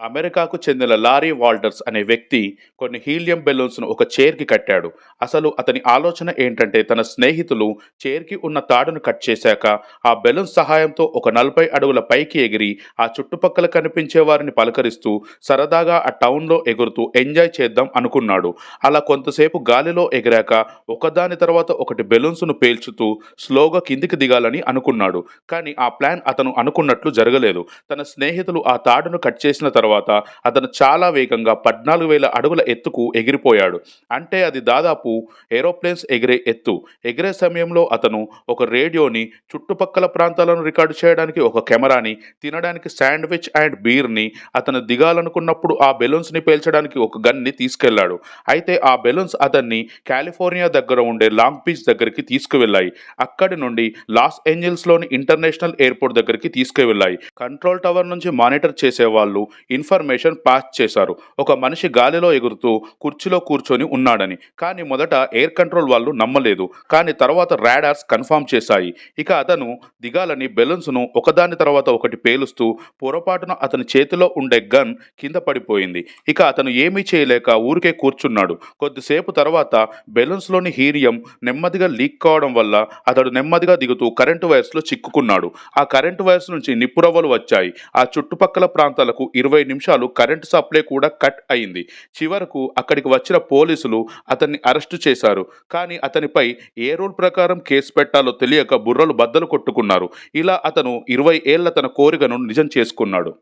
అమెరికాకు చెందిన lorry Walters అనే వ్యక్తి కొన్ని హీలియం బెలూన్స్ను ఒక చైర్కి కట్టాడు. అసలు అతని ఆలోచన ఏంటంటే తన స్నేహితులు చైర్కి ఉన్న తాడును కట్ చేశాక ఆ బెలూన్ సహాయంతో ఒక నలభై అడుగుల పైకి ఎగిరి ఆ చుట్టుపక్కల కనిపించే వారిని పలకరిస్తూ సరదాగా ఆ టౌన్లో ఎగురుతూ ఎంజాయ్ చేద్దాం అనుకున్నాడు. అలా కొంతసేపు గాలిలో ఎగిరాక ఒకదాని తర్వాత ఒకటి బెలూన్స్ను పేల్చుతూ స్లోగా కిందికి దిగాలని అనుకున్నాడు. కానీ ఆ ప్లాన్ అతను అనుకున్నట్లు జరగలేదు. తన స్నేహితులు ఆ తాడును కట్ చేసిన తర్వాత తర్వాత అతను చాలా వేగంగా పద్నాలుగు వేల అడుగుల ఎత్తుకు ఎగిరిపోయాడు. అంటే అది దాదాపు ఏరోప్లేన్స్ ఎగిరే ఎత్తు. ఎగిరే సమయంలో అతను ఒక రేడియోని చుట్టుపక్కల ప్రాంతాలను రికార్డు చేయడానికి ఒక కెమెరాని తినడానికి శాండ్విచ్ అండ్ బీర్ని అతను దిగాలనుకున్నప్పుడు ఆ బెలూన్స్ని పేల్చడానికి ఒక గన్ని తీసుకెళ్ళాడు. అయితే ఆ బెలూన్స్ అతన్ని కాలిఫోర్నియా దగ్గర ఉండే లాంగ్ బీచ్ దగ్గరికి తీసుకువెళ్ళాయి. అక్కడి నుండి లాస్ ఏంజల్స్లోని ఇంటర్నేషనల్ ఎయిర్పోర్ట్ దగ్గరికి తీసుకువెళ్ళాయి. కంట్రోల్ టవర్ నుంచి మానిటర్ చేసే వాళ్ళు ఇన్ఫర్మేషన్ పాస్ చేశారు. ఒక మనిషి గాలిలో ఎగురుతూ కుర్చీలో కూర్చొని ఉన్నాడని. కానీ మొదట ఎయిర్ కంట్రోల్ వాళ్ళు నమ్మలేదు. కానీ తర్వాత రాడార్స్ కన్ఫర్మ్ చేశాయి. ఇక అతను దిగాలని బెలూన్స్ను ఒకదాని తర్వాత ఒకటి పేలుస్తూ పొరపాటున అతని చేతిలో ఉండే గన్ కింద పడిపోయింది. ఇక అతను ఏమీ చేయలేక ఊరికే కూర్చున్నాడు. కొద్దిసేపు తర్వాత బెలూన్స్లోని హీరియం నెమ్మదిగా లీక్ కావడం వల్ల అతడు నెమ్మదిగా దిగుతూ కరెంటు వైర్స్లో చిక్కుకున్నాడు. ఆ కరెంటు వైర్స్ నుంచి నిప్పురవ్వలు వచ్చాయి. ఆ చుట్టుపక్కల ప్రాంతాలకు ఇరవై నిమిషాలు కరెంటు సప్లై కూడా కట్ అయింది. చివరకు అక్కడికి వచ్చిన పోలీసులు అతన్ని అరెస్టు చేశారు. కానీ అతనిపై ఏ రూల్ ప్రకారం కేసు పెట్టాలో తెలియక బుర్రలు బద్దలు కొట్టుకున్నారు. ఇలా అతను ఇరవై ఏళ్ళ తన కోరికను నిజం చేసుకున్నాడు.